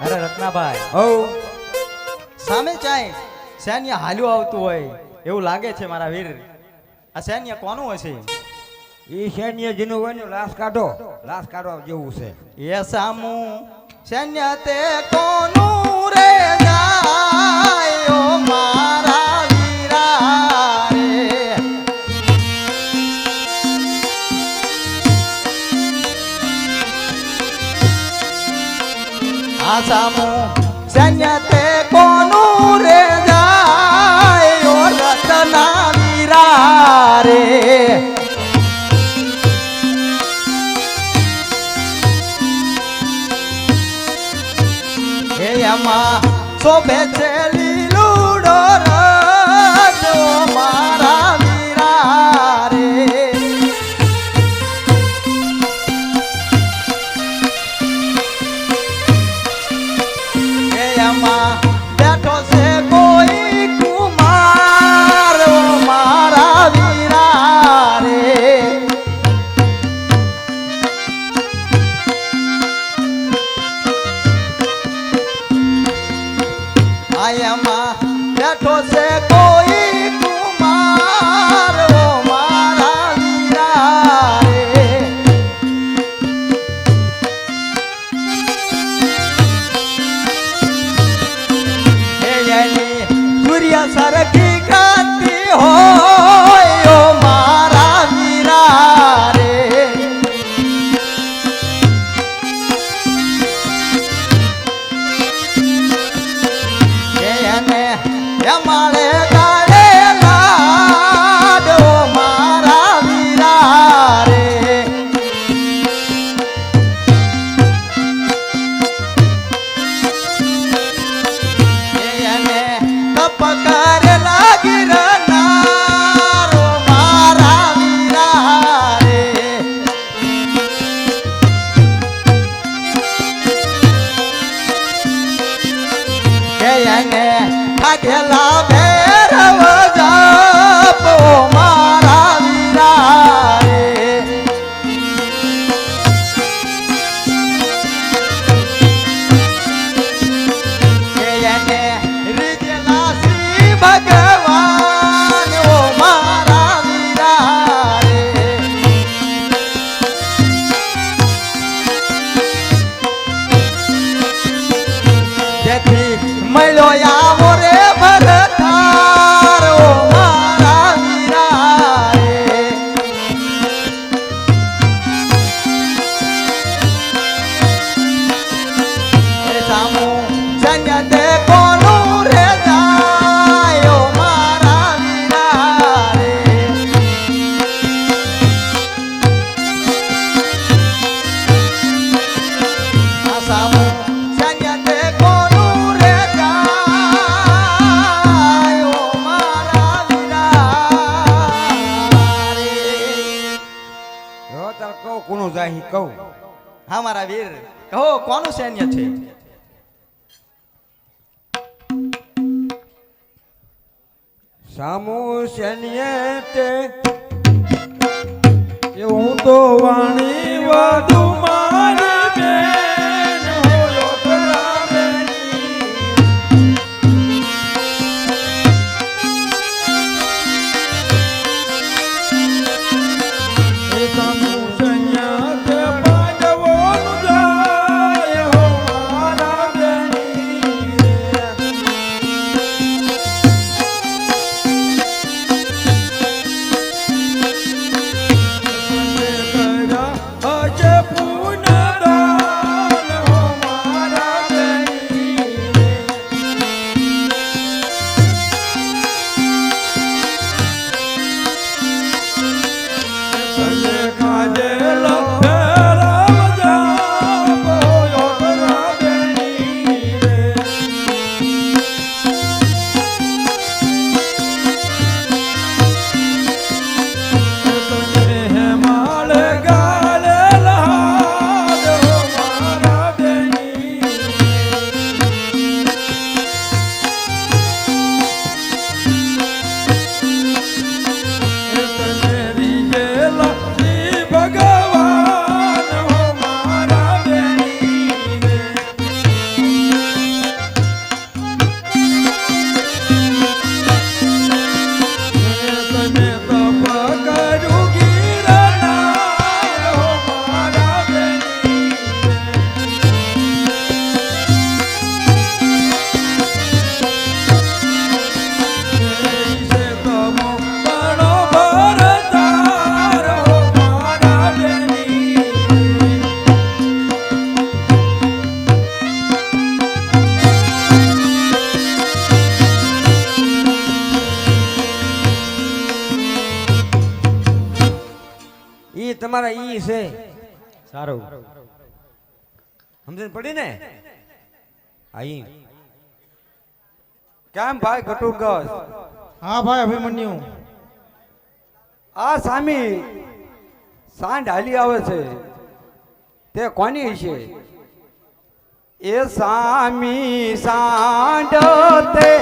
અરે રત્નાભાઈ. ઓ સામે ચાય. સૈન્ય હાલ્યું આવતું હોય. એવું લાગે છે મારા વીર. આ સૈન્ય કોનું હશે? એ સૈન્ય જેનું હોય ને લાશ કાઢો. લાશ કાઢવા જેવું છે. એ સામુ. સૈન્ય તે કોનું રે જાય સામુ. સૈન્ય તે કોનું રે જાય ઓ રતના વીરા રે હે એમાં શોભે છે É a mala. વીર કહો કોનું સૈન્ય છે? સામુ સૈન્ય તે. એવું તો વાણી વધુ સારું. સમજણ પડી ને? આ કેમ ભાઈ ઘટુરગસ હા ભાઈ અભિમન્યુ. આ સામી સાંડ હાલી આવે છે. તે કોની છે? એ સામી સાંડ તે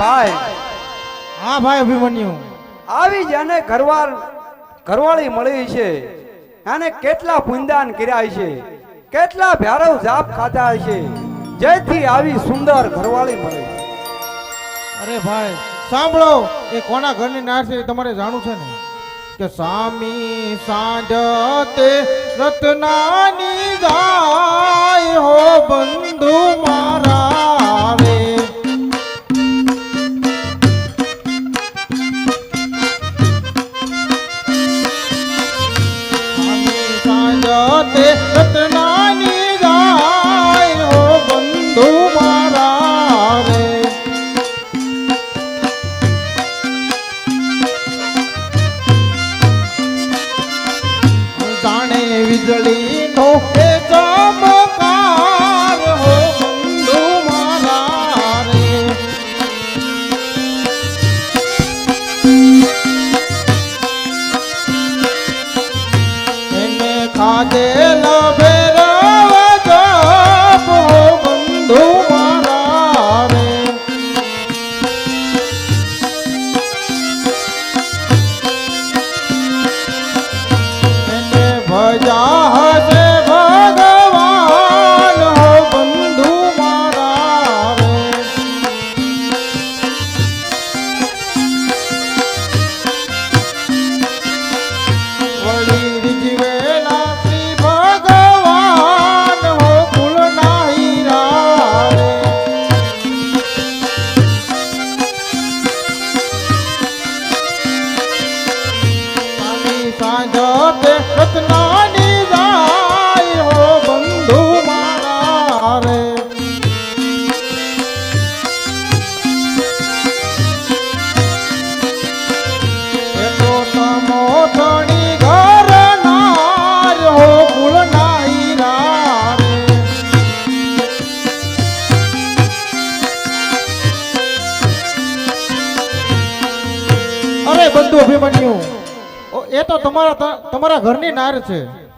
ભાઈ. હા ભાઈ અભિમન્યુ. આવી જેને ઘરવાળ ઘરવાળી મળી છે. અને કેટલા પુંદાન કર્યા છે. કેટલા ભેરવ જાપ ખાધા છે. જેથી આવી સુંદર ઘરવાળી મળી. અરે ભાઈ સાંભળો. એ કોના ઘરની નાર છે તમારે જાણવું છે ને? કે સામી સાંજ તે રત્નાની જાય હો બંધુ મારા. জগতে તમારા તમારા ઘરની નાર છે.